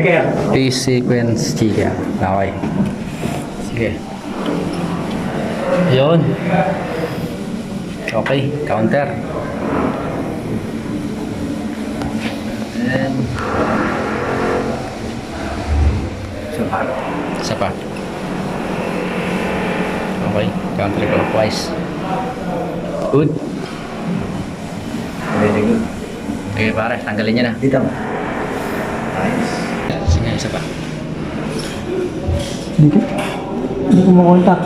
checker. P-sequence chicken. Okay. Sige. Yun. Okay, counter. And... So, Isa pa. Okay, counterclockwise. Good. very good. Okay pare, tanggalin niya na. Dito. Nice. Isa pa. Ko, hindi ko makontak.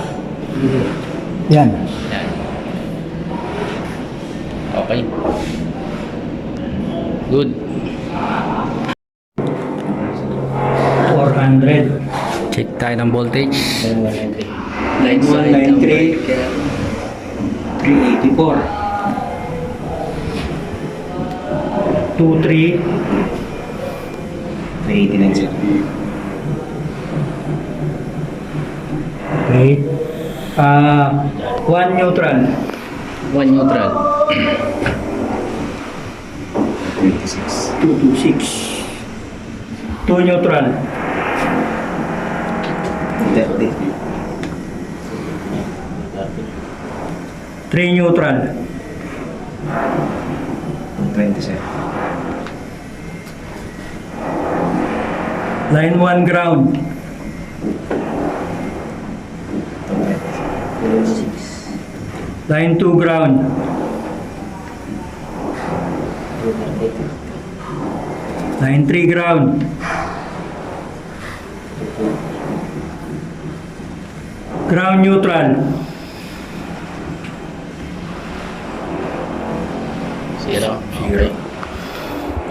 Yan. Yan. Okay. Good. 400. Check tayo ng voltage. Line 1, line 3. 384. 2, 3. 389 sir. Okay. Ah, 1 neutral. One neutral. 226. 226. 2 neutral. 30. 3 neutral. 27. Line 1 ground. Line 2 ground. Line 3 ground. Ground neutral. Zero. Okay.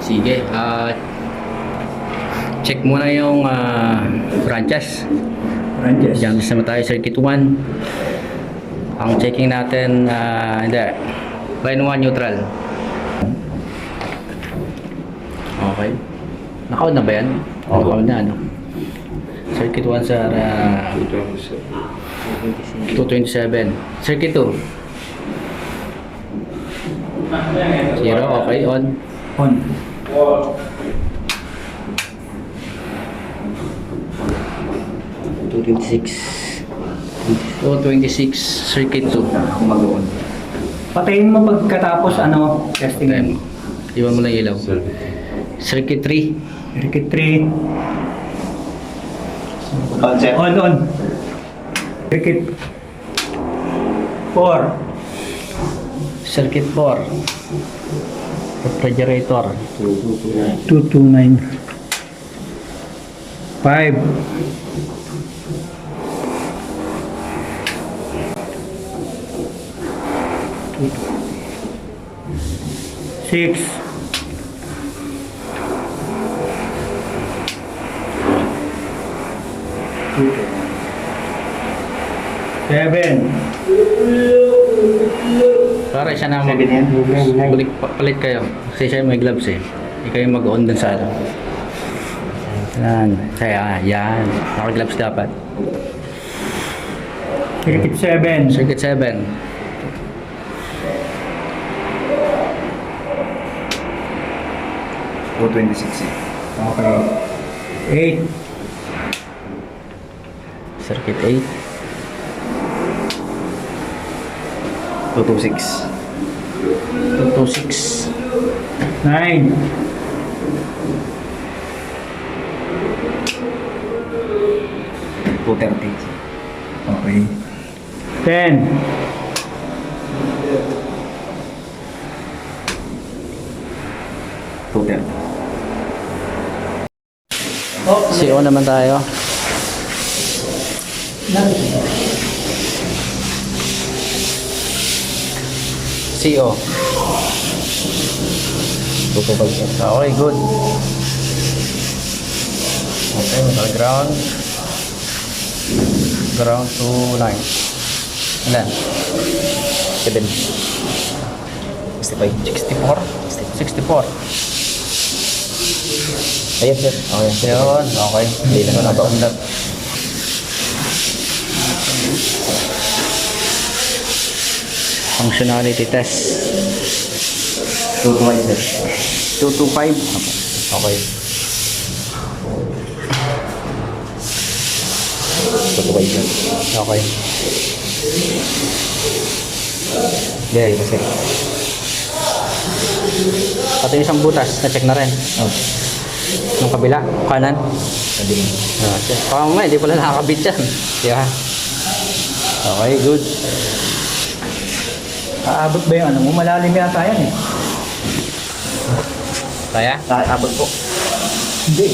Sige. ah check muna yung ah, branches. Branches. Diyan sama tayo circuit 1. Ang checking natin, ah, hindi. Line 1 neutral. Okay. Nakaon na ba yan? Nakaon na, ano? Circuit 1 sa ah, 227. Circuit 2. Zero, okay, on. On. So, 26, circuit 2. Mag-on. Patayin mo pagkatapos ano, testing. Time. Iwan mo lang ilaw. Circuit 3. Circuit 3. On, sir. On, on. Circuit 4. Circuit 4. Refrigerator. 229. 5. Six. Seven. Para siya na mag... Balik, pa- palit kayo. Kasi siya may gloves eh. Ikaw yung mag-on dun sa ano. Yan. Kaya, yan. Naka-gloves dapat. Circuit seven. Circuit 7. Two twenty-six. eh. Okay. Eight. Circuit 8. Two two six. 226. Nine. Two thirty. Okay. Ten. Two thirty. CO naman tayo. CO. Sir. Okay. Okay, metal ground. Ground to 9. Ilan? Seven. Sixty-five. 64? 64. Ayan sir. Okay. Yun, okay. Hindi na nabaw. pa Functionality test. Two two five sir. 225. Okay. 225 sir. Okay. Yeah, yun sir. Pati yung isang butas, na-check na rin. Oh, Yung kabila, kanan. sabi mo. Ah, check. Baka mamaya, hindi pala nakakabit yan. Yeah. Okay, good. Aabot ba yung ano mo? Malalim yata yan eh. Kaya? Ah, abot po. Hindi.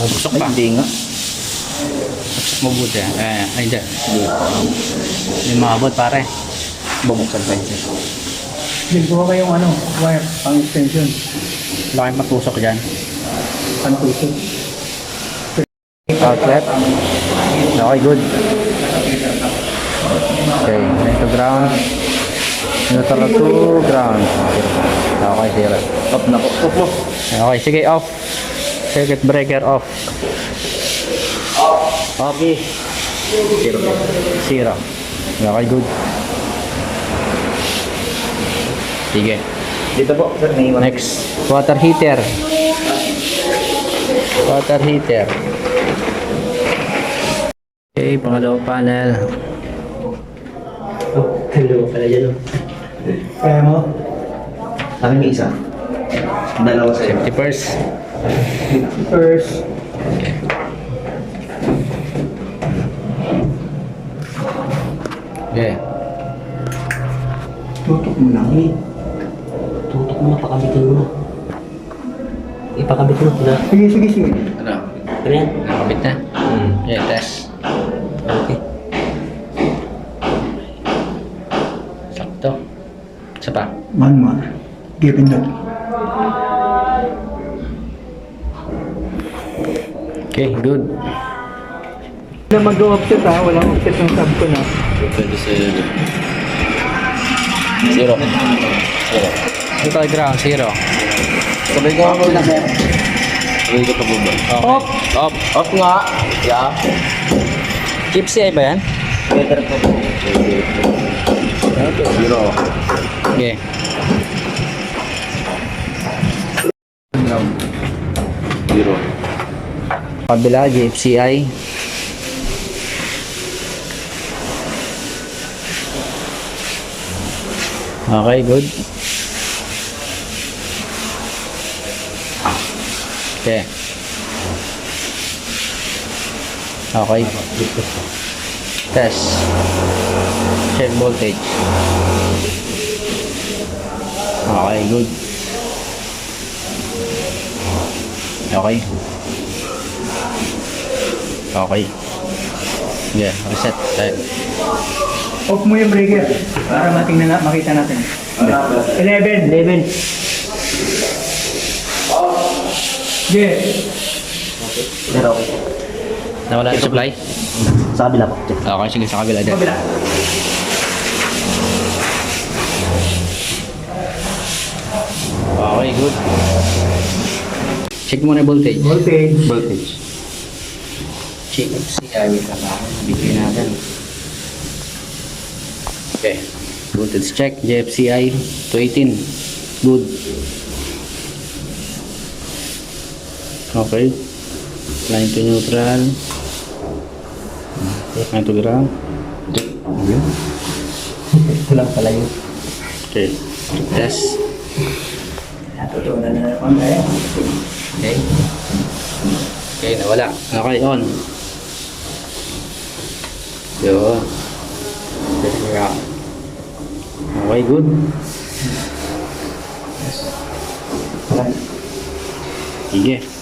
Busok pa. Hindi nga. Mabuti. Eh, ay, dyan. Hindi maabot, pare. Bumuksan pa yun sir. Ligbuha kayong ano, wire, pang extension, Laki matusok dyan. pantusok. Outlet. Okay, good. Okay, ito ground. Neutral to ground. Okay, zero. Off na po. Off mo. Okay, sige, off. Circuit breaker off. Okay. Zero. Zero. Okay, good. Sige. Dito po sir, may iwan. Next, water heater. Water heater. Okay, pangalawang panel. Oh, hello pala dyan. oh. Kaya mo, Sa akin may isa. Dalawa sa'yo. Safety first. first, Okay. tutok mo lang eh. Tutok mo na, pakabitin mo na. Ipakabit mo na. Sige, sige, sige. Ano? Ano yan? Nakabit na? Hmm. Okay, test. Okay. Sakto. Isa pa. One more. Give in that. Okay, good. Na mag-offset ha, walang offset ng sub ko na. Zero. Zero. Total ground, zero. Sabay ko ako na sir. Sabay ko pa po ba? Okay. Off. Off. Off nga. Yeah. Keep CI ba yan? Better po po. Zero. Okay. Zero. Kabila, GFCI. Okay, good. Okay. Okay. Test. Check voltage. Okay, good. Okay. Okay. Yeah, reset. Tayo. Off mo yung breaker para matingnan na, makita natin. 11. 11. Yeah. Zero. Nawala yung supply? Sa kabila po. Check. Okay, sige, sa kabila din. Kabila. Okay, good. Check muna yung voltage. Voltage. Voltage. Check. CI, lang ako. Bigyan natin. Okay. Voltage check. JFCI 218. Good. Okay. Line to neutral. Line to ground. Ito lang pala yun. Okay. Test. Natutunan na naman tayo. Okay. Okay, nawala. Okay, on. Yun. Okay, Okay, good. Sige.